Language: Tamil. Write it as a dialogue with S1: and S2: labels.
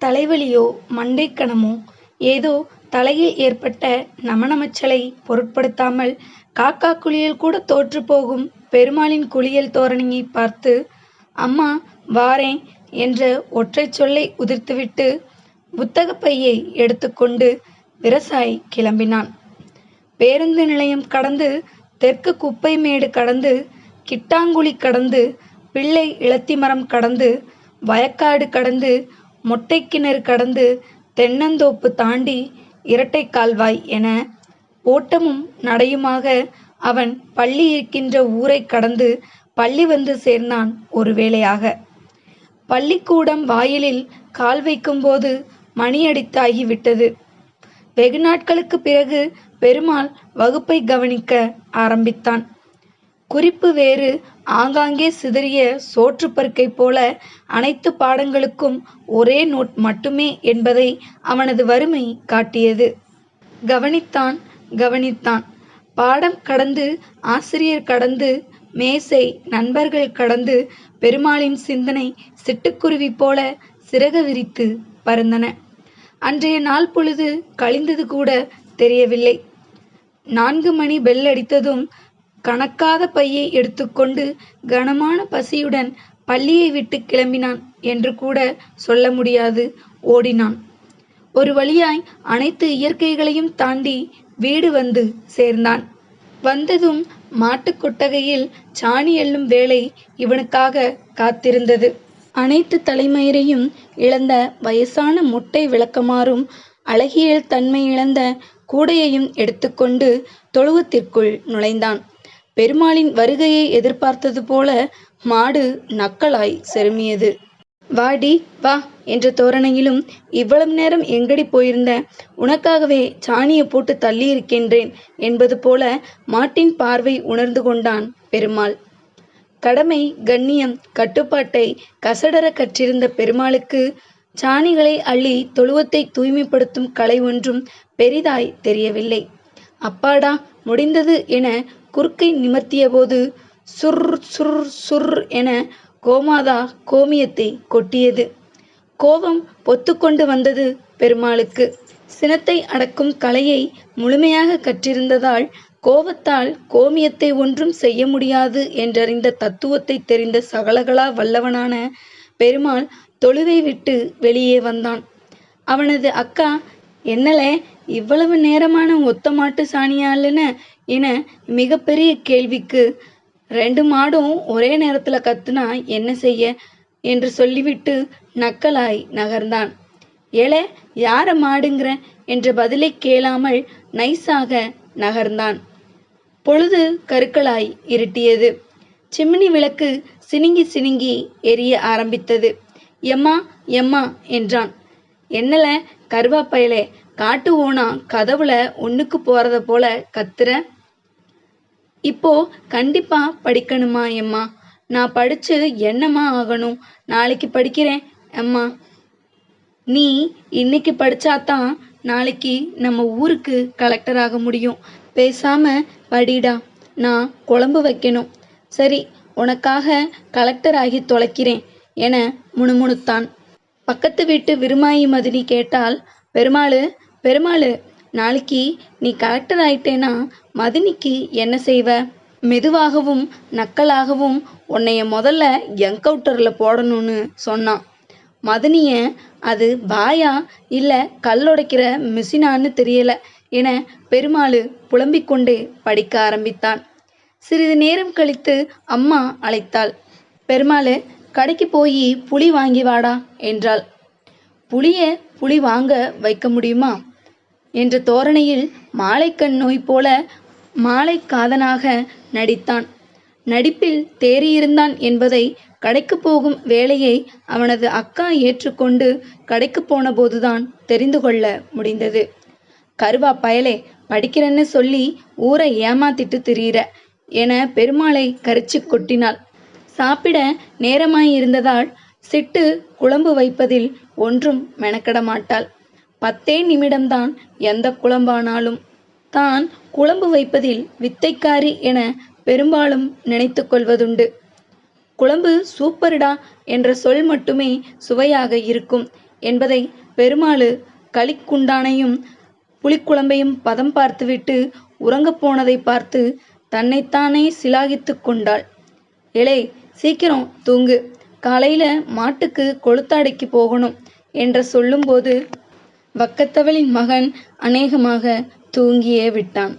S1: தலைவலியோ மண்டைக்கணமோ ஏதோ தலையில் ஏற்பட்ட நமனமச்சலை பொருட்படுத்தாமல் காக்கா குளியல் கூட தோற்று போகும் பெருமாளின் குளியல் தோரணையை பார்த்து அம்மா வாரேன் என்ற ஒற்றை சொல்லை உதிர்த்துவிட்டு புத்தகப்பையை எடுத்துக்கொண்டு விரசாய் கிளம்பினான். பேருந்து நிலையம் கடந்து தெற்கு குப்பை மேடு கடந்து கிட்டாங்குழி கடந்து பிள்ளை இளத்திமரம் கடந்து வயக்காடு கடந்து மொட்டைக்கிணறு கடந்து தென்னந்தோப்பு தாண்டி இரட்டைக் கால்வாய் என ஓட்டமும் நடையுமாக அவன் பள்ளி இருக்கின்ற ஊரைக் கடந்து பள்ளி வந்து சேர்ந்தான் ஒரு வேளையாக. பள்ளிக்கூடம் வாயிலில் கால் வைக்கும்போது மணியடித்தாகி விட்டது. வெகு நாட்களுக்கு பிறகு பெருமாள் வகுப்பை கவனிக்க ஆரம்பித்தான். குறிப்பு வேறு ஆங்காங்கே சிதறிய சோற்றுப்பருக்கை போல அனைத்து பாடங்களுக்கும் ஒரே நோட் மட்டுமே என்பதை அவனது வறுமை காட்டியது. கவனித்தான் கவனித்தான். பாடம் கடந்து ஆசிரியர் கடந்து மேசை நண்பர்கள் கடந்து பெருமாளின் சிந்தனை சிட்டுக்குருவி போல சிறக விரித்து பறந்தன. அன்றைய நாள் பொழுது கழிந்தது கூட தெரியவில்லை. நான்கு மணி பெல் அடித்ததும் கணக்காத பையை எடுத்துக்கொண்டு கனமான பசியுடன் பள்ளியை விட்டு கிளம்பினான் என்று கூட சொல்ல முடியாது ஓடினான். ஒரு வழியாய் அனைத்து இயற்கைகளையும் தாண்டி வீடு வந்து சேர்ந்தான். வந்ததும் மாட்டுக் கொட்டகையில் சாணி எள்ளும் வேலை இவனுக்காக காத்திருந்தது. அனைத்து தலைமயிரையும் இழந்த வயசான மொட்டை விளக்கமாறும் அழகியல் தன்மை இழந்த கூடையையும் எடுத்துக்கொண்டு தொழுவத்திற்குள் நுழைந்தான். பெருமாளின் வருகையை எதிர்பார்த்தது போல மாடு நக்கலாய் செருமியது. வாடி வா என்ற தோரணையிலும் இவ்வளவு நேரம் எங்கடி போயிருந்த? உனக்காகவே சாணியை போட்டு தள்ளியிருக்கின்றேன் என்பது போல மாட்டின் பார்வை உணர்ந்து கொண்டான் பெருமாள். கடமை கண்ணியம் கட்டுப்பாட்டை கசடர கற்றிருந்த பெருமாளுக்கு சாணிகளை அள்ளி தொழுவத்தை தூய்மைப்படுத்தும் கலை ஒன்றும் பெரிதாய் தெரியவில்லை. அப்பாடா முடிந்தது என குறுக்கை நிமர்த்தியபோது சுர் சுர் சுர் என கோமாதா கோமியத்தை கொட்டியது. கோபம் பொத்துக்கொண்டு வந்தது பெருமாளுக்கு. சினத்தை அடக்கும் கலையை முழுமையாக கற்றிருந்ததால் கோபத்தால் கோமியத்தை ஒன்றும் செய்ய முடியாது என்றறிந்த தத்துவத்தை தெரிந்த சகலகலா வல்லவனான பெருமாள் தொழுவை விட்டு வெளியே வந்தான். அவனது அக்கா என்னலே இவ்வளவு நேரமான ஒத்த மாட்டு சாணியாலன என மிகப்பெரிய கேள்விக்கு ரெண்டு மாடும் ஒரே நேரத்தில் கத்துனா என்ன செய்ய? என்று சொல்லிவிட்டு நக்கலாய் நகர்ந்தான். ஏழே யார மாடுங்கிற? என்ற பதிலை கேளாமல் நைஸாக நகர்ந்தான். பொழுது கருக்களாய் இருட்டியது. சிம்னி விளக்கு சினுங்கி சினுங்கி எரிய ஆரம்பித்தது. எம்மா எம்மா என்றான். என்னல கருவாப்பயலே காட்டு ஓனா கதவுல ஒண்ணுக்கு போறத போல கத்துற. இப்போ கண்டிப்பா படிக்கணுமா எம்மா? நான் படிச்சு என்னம்மா ஆகணும்? நாளைக்கு படிக்கிறேன் அம்மா. நீ இன்னைக்கு படிச்சாதான் நாளைக்கு நம்ம ஊருக்கு கலெக்டர் ஆக முடியும். பேசாம படிடா. நான் குழம்பு வைக்கணும். சரி உனக்காக கலெக்டர் ஆகி தொலைக்கிறேன் என முணுமுணுத்தான். பக்கத்து வீட்டு விருமாயி மதினி கேட்டால் பெருமாளு பெருமாளு நாளைக்கு நீ கலெக்டர் ஆயிட்டேன்னா மதினிக்கு என்ன செய்வ? மெதுவாகவும் நக்கலாகவும் உன்னைய முதல்ல என்கவுண்டரில் போடணும்னு சொன்னான் மதினிய அது பாயா இல்லை கல்லுடைக்கிற மிஷினான்னு தெரியல என பெருமாள் புலம்பிக் கொண்டே படிக்க ஆரம்பித்தான். சிறிது நேரம் கழித்து அம்மா அழைத்தாள். பெருமாள் கடைக்கு போய் புளி வாங்கி வாடா என்றாள். புளிய புளி வாங்க வைக்க முடியுமா? என்ற தோரணையில் மாலைக்கண் நோய் போல மாலை காதனாக நடித்தான். நடிப்பில் தேறியிருந்தான் என்பதை கடைக்கு போகும் வேலையை அவனது அக்கா ஏற்றுக்கொண்டு கடைக்கு போன போதுதான் தெரிந்து கொள்ள முடிந்தது. கருவா பயலே படிக்கிறேன்னு சொல்லி ஊரை ஏமாத்திட்டு திரியிற என பெருமாளை கரிச்சு கொட்டினாள். சாப்பிட நேரமாய் இருந்ததால் சிட்டு குழம்பு வைப்பதில் ஒன்றும் மெனக்கெட மாட்டாள் பத்தே நிமிடம்தான் எந்த குழம்பானாலும். தான் குழம்பு வைப்பதில் வித்தைக்காரி என பெரும்பாலும் நினைத்து கொள்வதுண்டு. குழம்பு சூப்பர்டா என்ற சொல் மட்டுமே சுவையாக இருக்கும் என்பதை பெருமாளு களிக்குண்டானையும் புளிக்குழம்பையும் பதம் பார்த்துவிட்டு உறங்கப் போனதை பார்த்து தன்னைத்தானே சிலாகித்து கொண்டாள். ஏலே சீக்கிரம் தூங்கு காலையில மாட்டுக்கு கொளுத்தாடைக்கு போகணும் என்ற சொல்லும்போது வக்கத்தவளின் மகன் அநேகமாக தூங்கியே விட்டான்.